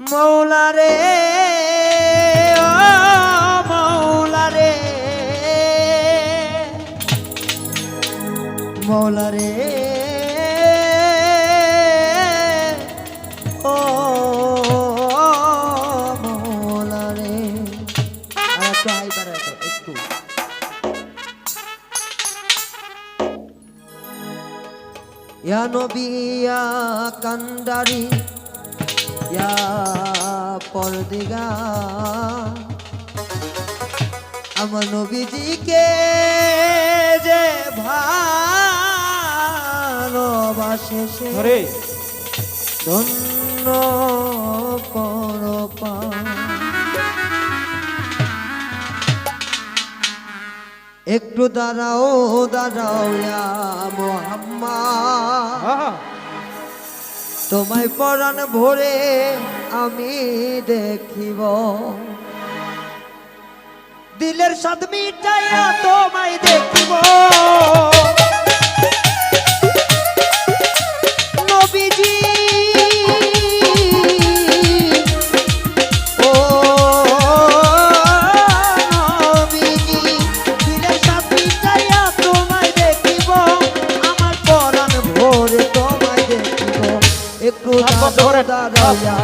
মৌলা রে ও মৌলা রে মৌলা রে ও মৌলা রে আর ইয়া নবিয়া কান্দারি ইয়া পরদিগা আমার নবীজিকে যে ভালোবাসে সে ধন্য পরপা একটু দাঁড়াও দাঁড়াও মোহাম্মা তোমায় পরাণ ভরে আমি দেখিব। দিলের সাদ মিটাইয়া তোমায় দেখিব। Yadavya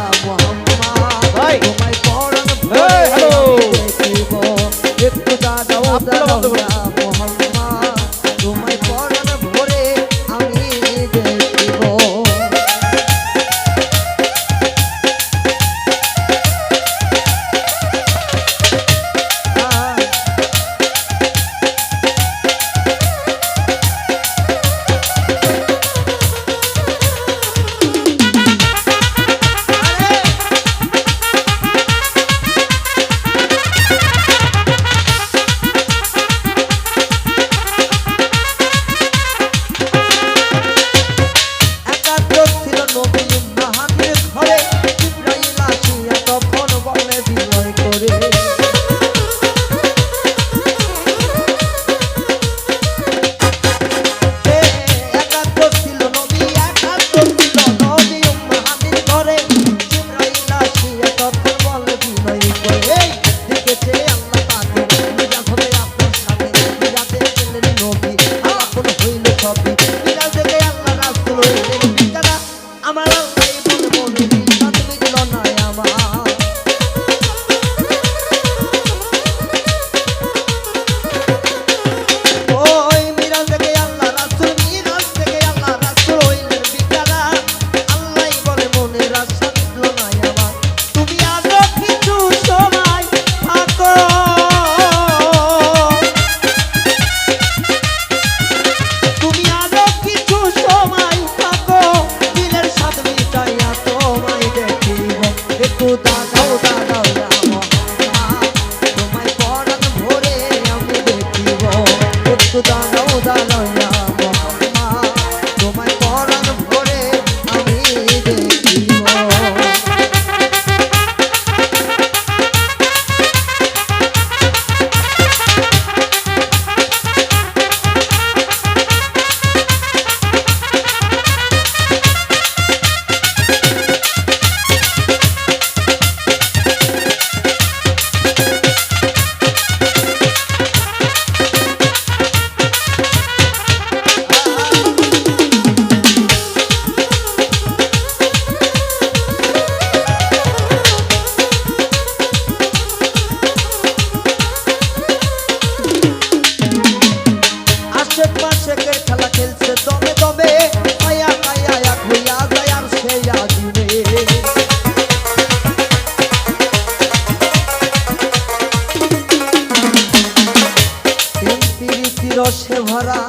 রসে ভরা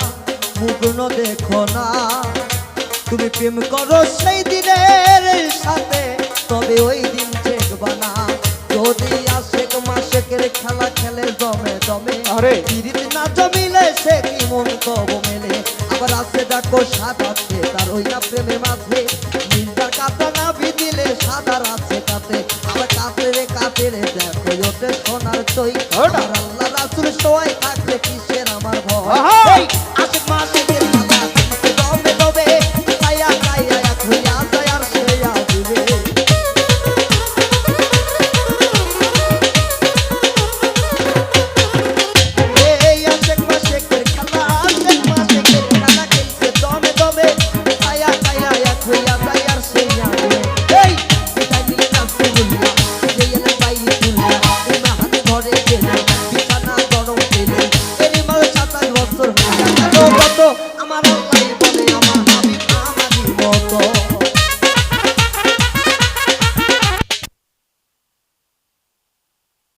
মুগ্ন দেখো না তুমি প্রেম করো সেই দিনের সাথে তবে ওই দিন দেখবা না। যদি আশেক মাসেকের খেলা খেলে দমে দমে আরে। পিরিত না জমিলে সে কি মন কব মেলে? আবার আসে ডাকো সাত আছে তার ওই না প্রেমে মাঝে Oh.